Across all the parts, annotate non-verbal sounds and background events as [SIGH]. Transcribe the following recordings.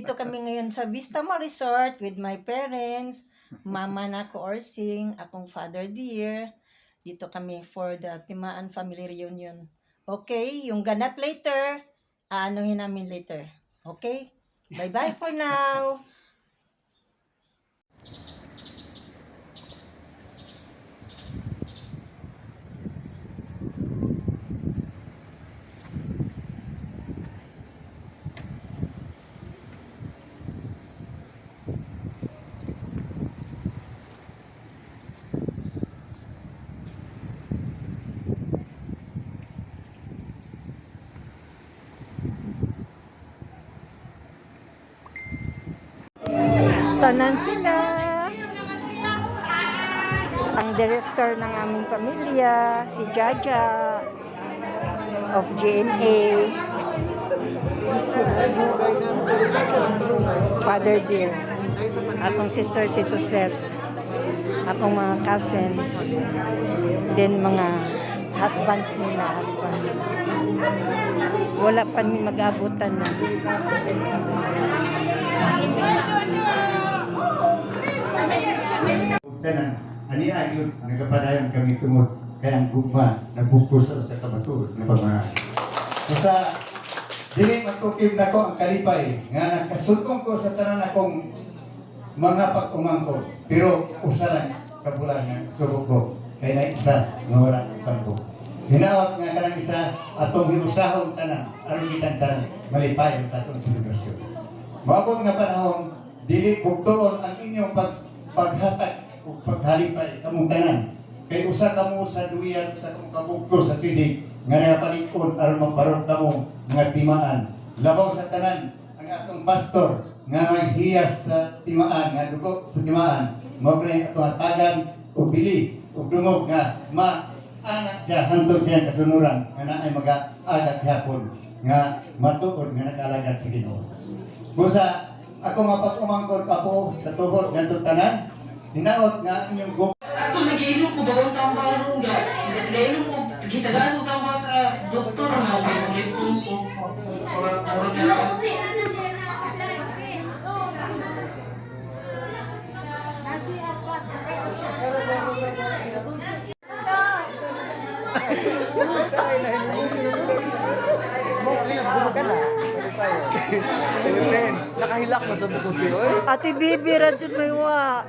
nandito kami ngayon sa Vista Mall Resort with my parents, mama na ko akong father dear. Dito kami for the Timaan Family Reunion. Okay, yung ganap later, aanuhin namin later. Okay? Bye-bye for now. Tanan sila. Ang director ng aming pamilya, si Jaja of GMA. Father dear. Akong sister si Susette. Akong mga cousins. Then mga husbands nila, husband. Wala pa ni mag-abutan na. Tanan, ani ayun, nagapadayon kami tungod kaya ang gugma nagbukus sa sa kabatur na pagmahal. Basta dili matukim na ko ang kalipay nga nakasutong ko sa tanan akong mga pag-umangko pero usa lang kabulangan subok ko kay na isa nga wala akong kampo. Hinaot nga kanang isa atong hinusahon tanan aron kitang tanan malipay sa atong selebrasyon. Maabot nga panahon dili bugtoon ang inyong pag paghatag o paghalipay kamong tanan kay usa kamo sa duyan sa kamong kabugto sa sinig nga nagapalikod aron magbarot kamo nga timaan. Labaw sa tanan ang atong pastor nga may hiyas sa timaan nga dugo sa timaan. Mao kini atong hatagan og bili og dungog nga ma anak siya hantod siya kasunuran nga naay mag-agad hapon nga matuod nga nakalagad sa Ginoo. Busa ako mapag-umangkot ako sa tuhod ng tanan hinaot nga inyong gub Ato nagiinom ko bagong taong baro nga. Nagiinom ko gitagaan ko tama sa doktor nga ulit ko ko. Ora ora ka. Nakahilak mo sa bukod ko, oy. Ate Bibi, radyo may wa.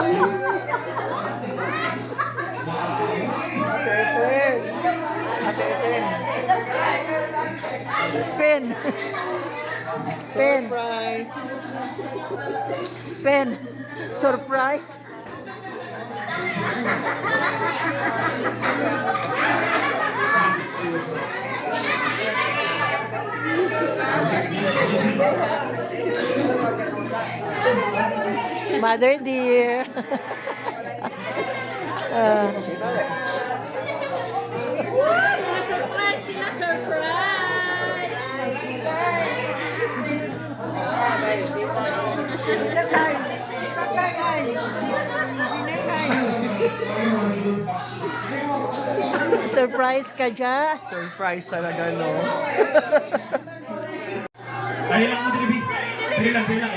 Ate Pen. Pen. Surprise. Pen. Surprise. Mother dear. Ah. [LAUGHS] [LAUGHS] surprise ka dyan. Surprise talaga, no? Dali lang. Dili lang, dili lang.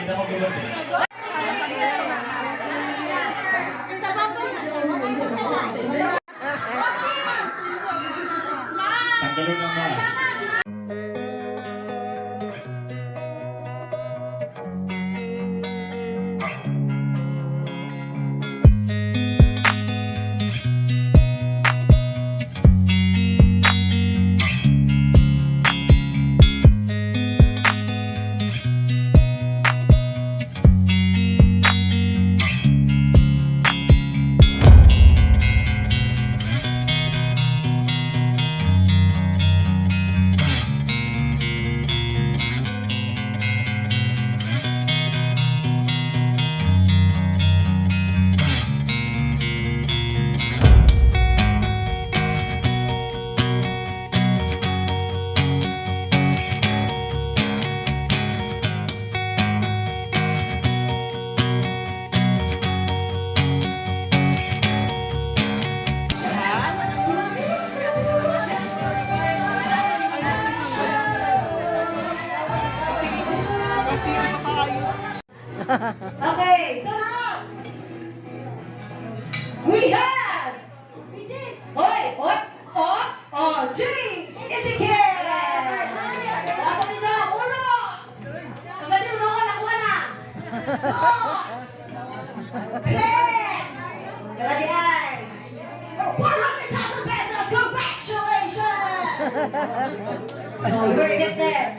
Oh, you were gifted.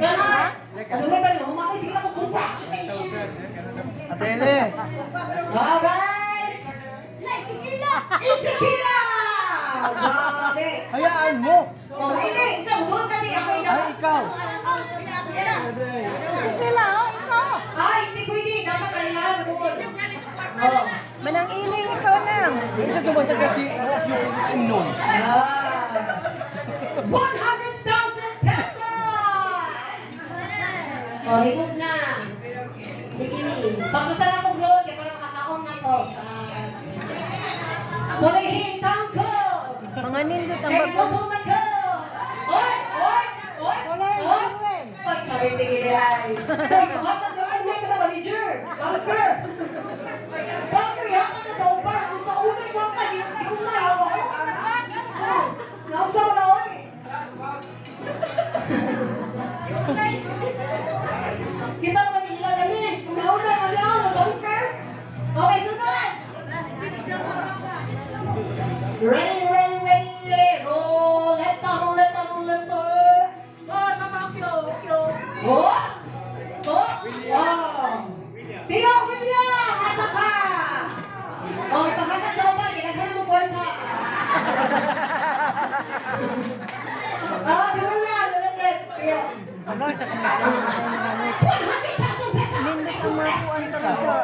Sunod! Ano ba ba? Humatay sila mo, congratulations! Ate Ele. Alright! Ezekiel! Grabe! Hayaan mo. Oh, ini, isang doon kami, ako yung Ay, ikaw. Ay, hindi pwede, dapat kailangan doon. Oh. Manang ili, ikaw na. Isa sumunta kasi no, yung editin nun. Ah. 100,000 pesos! Oh, himog na. Bikini. Basta sa na kong road, kaya pala makakaon na to. Pulihin tangko! Mga nindot ang Hey, bago. what's on the go? Oy, oy, oy, oy. Oy, sabi tingin ay. So, hot sa komisyon. 100,000 pesos. Nindot ang mga kuwan talaga sa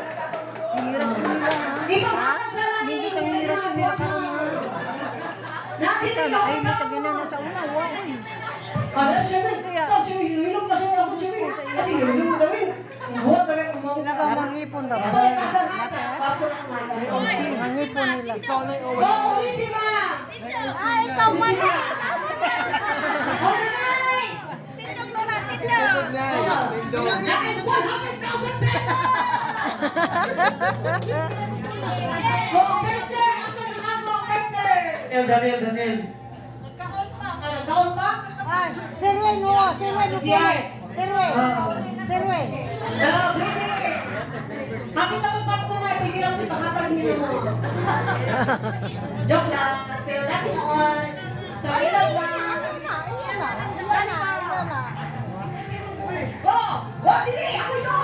hirap nila, ha? Nindot ang hirap nila ha? Nakita Kita na, ay, matagin na na sa una, wa, uy. Ano siya man? Sa siya hilulong pa siya nasa man. Kasi hilulong kami. Ba ba? Asa na asa. Papo na kumain. Mangipon nila. Ikaw na Go, Ulisima! Ay, ikaw man. Alright! Tindog mo na, tindog. Nakin 100,000 pesos! Go, Peter! Asa na nga go, Peter? Daniel, Daniel, Daniel. Nagkaon pa. Ah, nagkaon pa? Sir Wen, mo, Sir Wen. Sir Wen, Sir Wen. Hello, Peter! Happy na Pasko na, pwede lang ito pangapag niyo mo. Joke lang, pero dati noon, sa ilang lang. Oh! Dili! Ako yun!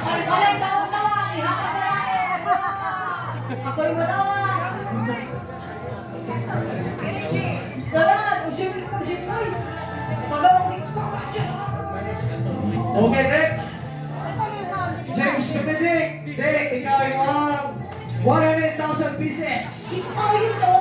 Ay, walay tawa-tawa! Ihaka sa lain! Ako'y madawa! Dalan! Siyempre ka si Foy! Magawang si Okay, next. James Benedict. Dick, ikaw yung ang 100,000 pieces. Ikaw yun!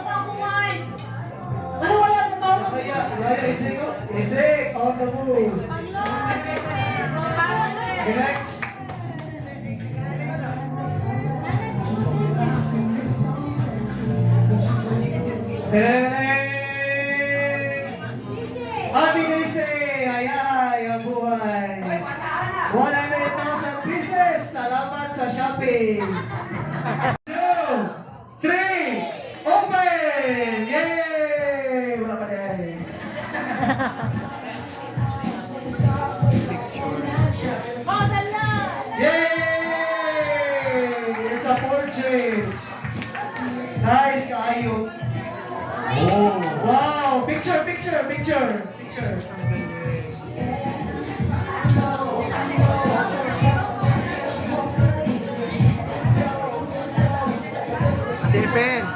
depends.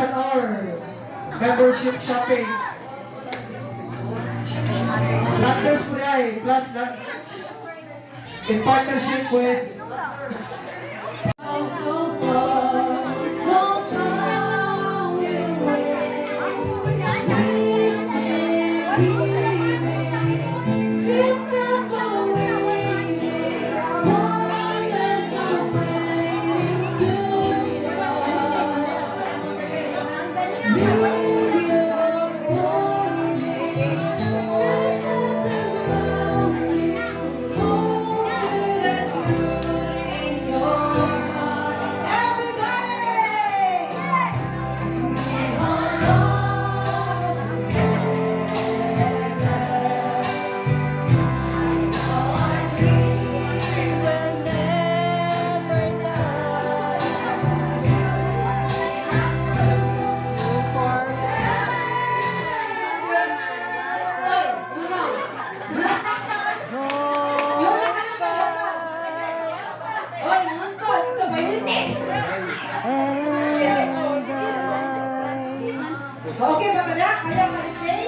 hour membership shopping. Doctors Kurai, plus that in partnership with... Also, Okay, Papa, ya. Ayo, Pak Isri.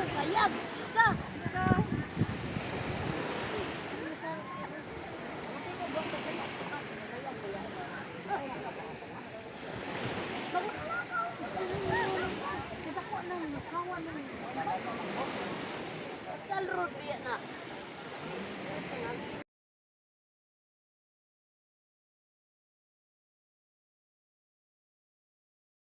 Sayang! Isa! Isa! Kalrod biya na.